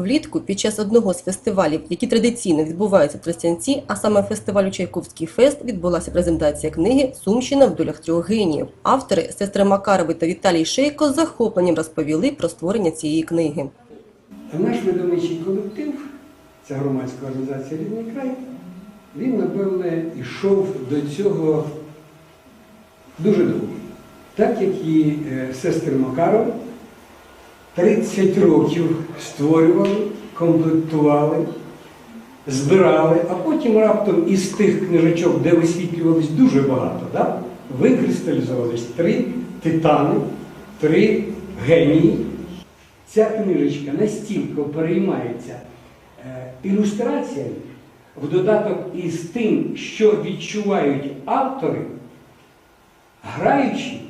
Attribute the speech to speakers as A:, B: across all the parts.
A: Влітку під час одного з фестивалів, які традиційно відбуваються в Тростянці, а саме фестивалю Чайковський фест, відбулася презентація книги Сумщина в долях трьох геніїв. Автори сестри Макарови та Віталій Шейко з захопленням розповіли про створення цієї книги.
B: Наш видавничий колектив, це громадська організація Рідний край, він, напевне, йшов до цього дуже довго. Так як і е, сестри Макаров 30 років створювали, комплектували, збирали, а потім раптом із тих книжечок, де висвітлювались дуже багато, да, викристалізувались три титани, три генії. Ця книжечка настільки переймається е, ілюстраціями, в додаток із тим, що відчувають автори, граючи,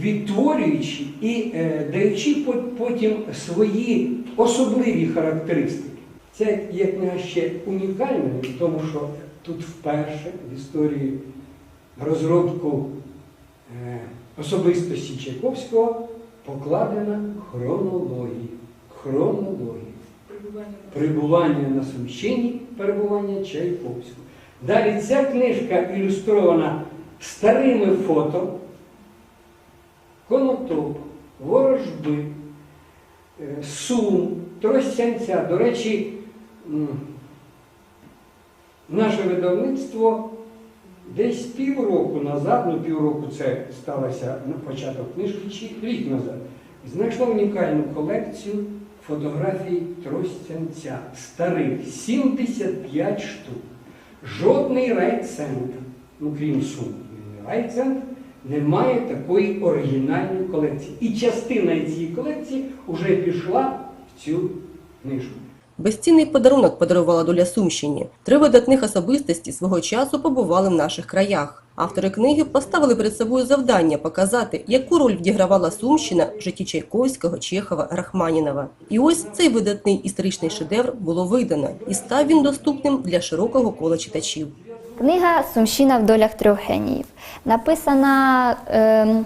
B: відтворюючи і е, даючи потім свої особливі характеристики. Ця є книга ще унікальна, тому що тут вперше в історії розробку е, особистості Чайковського покладена хронологія. Хронологія. Прибування на Сумщині, перебування Чайковського. Далі ця книжка ілюстрована старими фото Конотоп, Ворожби, е, Сум, Тростянця. До речі, наше видавництво десь півроку назад, ну півроку це сталося на початок книжки, чи рік назад, знайшло унікальну колекцію фотографій Тростянця. Старих 75 штук. Жодний райцентр, ну крім Сум, райцентр, не має такої оригінальної колекції. І частина цієї колекції вже пішла в цю книжку.
A: Безцінний подарунок подарувала доля Сумщині. Три видатних особистості свого часу побували в наших краях. Автори книги поставили перед собою завдання показати, яку роль відігравала Сумщина в житті Чайковського, Чехова, Рахманінова. І ось цей видатний історичний шедевр було видано, і став він доступним для широкого кола читачів.
C: Книга Сумщина в долях трьох геніїв написана ем,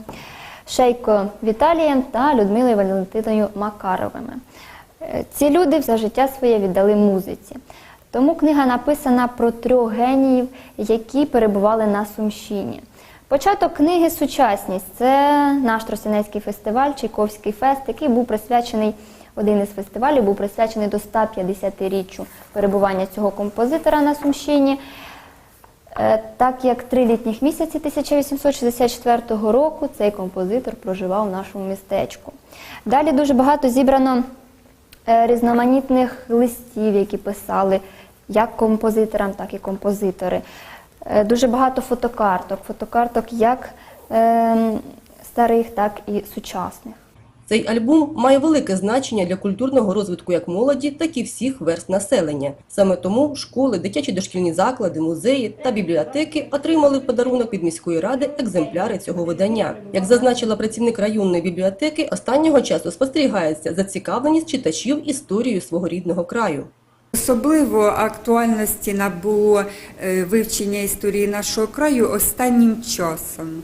C: Шейко Віталієм та Людмилою Валентиною Макаровими. Е, Ці люди все життя своє віддали музиці. Тому книга написана про трьох геніїв, які перебували на Сумщині. Початок книги Сучасність це наш Тростянецький фестиваль, Чайковський фест, який був присвячений, один із фестивалів був присвячений до 150-річчю перебування цього композитора на Сумщині. Е, Так як три літніх місяці 1864 року цей композитор проживав у нашому містечку. Далі дуже багато зібрано е, різноманітних листів, які писали як композиторам, так і композитори. Е, Дуже багато фотокарток, фотокарток як ем, старих, так і сучасних.
A: Цей альбом має велике значення для культурного розвитку як молоді, так і всіх верст населення. Саме тому школи, дитячі дошкільні заклади, музеї та бібліотеки отримали в подарунок від міської ради екземпляри цього видання. Як зазначила працівник районної бібліотеки, останнього часу спостерігається зацікавленість читачів історією свого рідного краю.
D: Особливо актуальності набуло е, вивчення історії нашого краю останнім часом,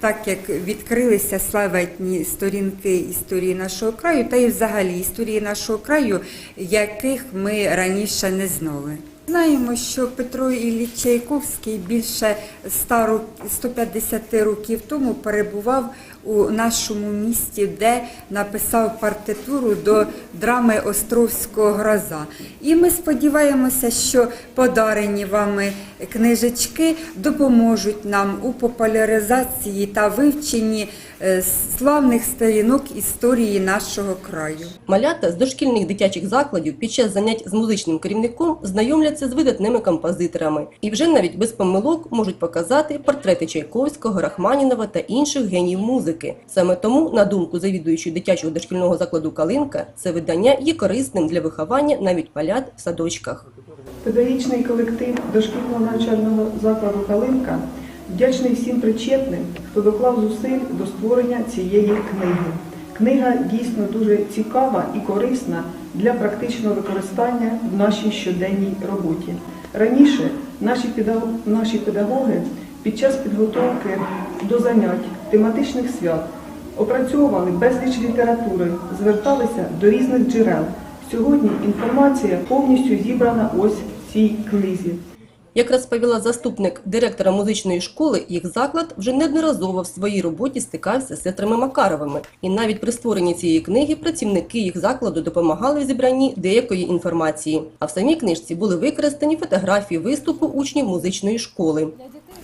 D: так як відкрилися славетні сторінки історії нашого краю та й взагалі історії нашого краю, яких ми раніше не знали. Знаємо, що Петро Ілліч Чайковський більше 100 150 років тому перебував у нашому місті, де написав партитуру до драми Островського гроза. І ми сподіваємося, що подарені вами книжечки допоможуть нам у популяризації та вивченні е, славних сторінок історії нашого краю.
A: Малята з дошкільних дитячих закладів під час занять з музичним керівником знайомляться з видатними композиторами і вже навіть без помилок можуть показати портрети Чайковського, Рахманінова та інших геніїв музики. Саме тому, на думку завідуючої дитячого дошкільного закладу Калинка, це видання є корисним для виховання навіть малят в садочках.
E: Педагогічний колектив дошкільного навчального закладу Калинка вдячний всім причетним, хто доклав зусиль до створення цієї книги. Книга дійсно дуже цікава і корисна для практичного використання в нашій щоденній роботі. Раніше наші педагоги, під час підготовки до занять тематичних свят опрацьовували безліч літератури, зверталися до різних джерел. Сьогодні інформація повністю зібрана ось в цій книзі.
A: Як розповіла заступник директора музичної школи, їх заклад вже неодноразово в своїй роботі стикався з сестрами Макаровими. І навіть при створенні цієї книги працівники їх закладу допомагали в зібранні деякої інформації. А в самій книжці були використані фотографії виступу учнів музичної школи.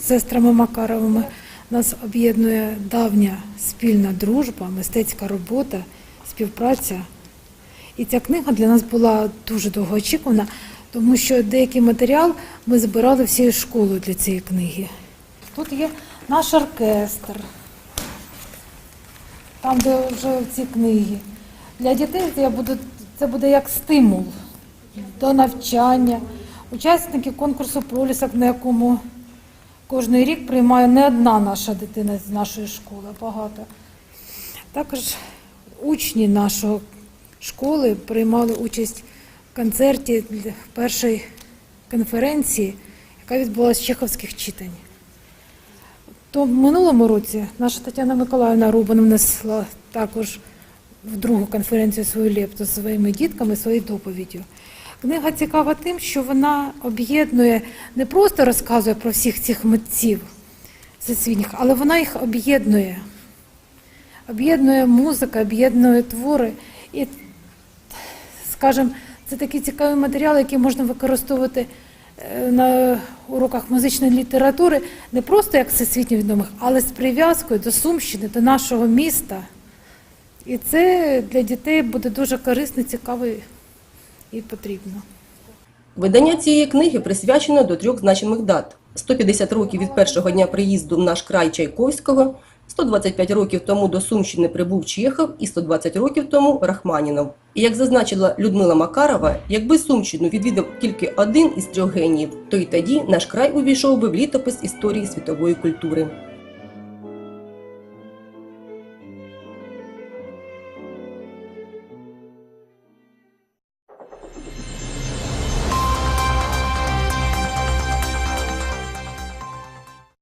F: сестрами Макаровими нас об'єднує давня спільна дружба, мистецька робота, співпраця. І ця книга для нас була дуже довгоочікувана, тому що деякий матеріал ми збирали всією школою для цієї книги. Тут є наш оркестр, там, де вже ці книги. Для дітей це буде, це буде як стимул до навчання. Учасники конкурсу пролісок, на якому Кожний рік приймає не одна наша дитина з нашої школи, а багато. Також учні нашої школи приймали участь концерті першої конференції, яка відбулася з чеховських читань. То в минулому році наша Тетяна Миколаївна Рубан внесла також в другу конференцію свою лепту зі своїми дітками, своєю доповіддю. Книга цікава тим, що вона об'єднує, не просто розказує про всіх цих митців всесвітніх, але вона їх об'єднує. Об'єднує музика, об'єднує твори. І, скажімо, це такий цікавий матеріал, який можна використовувати е, на уроках музичної літератури не просто як всесвітньо відомих, але з прив'язкою до Сумщини, до нашого міста. І це для дітей буде дуже корисно, цікаво і потрібно.
A: Видання цієї книги присвячено до трьох значимих дат: 150 років від першого дня приїзду в наш край Чайковського, 125 років тому до Сумщини прибув Чехов і 120 років тому Рахманінов. І як зазначила Людмила Макарова, якби Сумщину відвідав тільки один із трьох геніїв, то й тоді наш край увійшов би в літопис історії світової культури.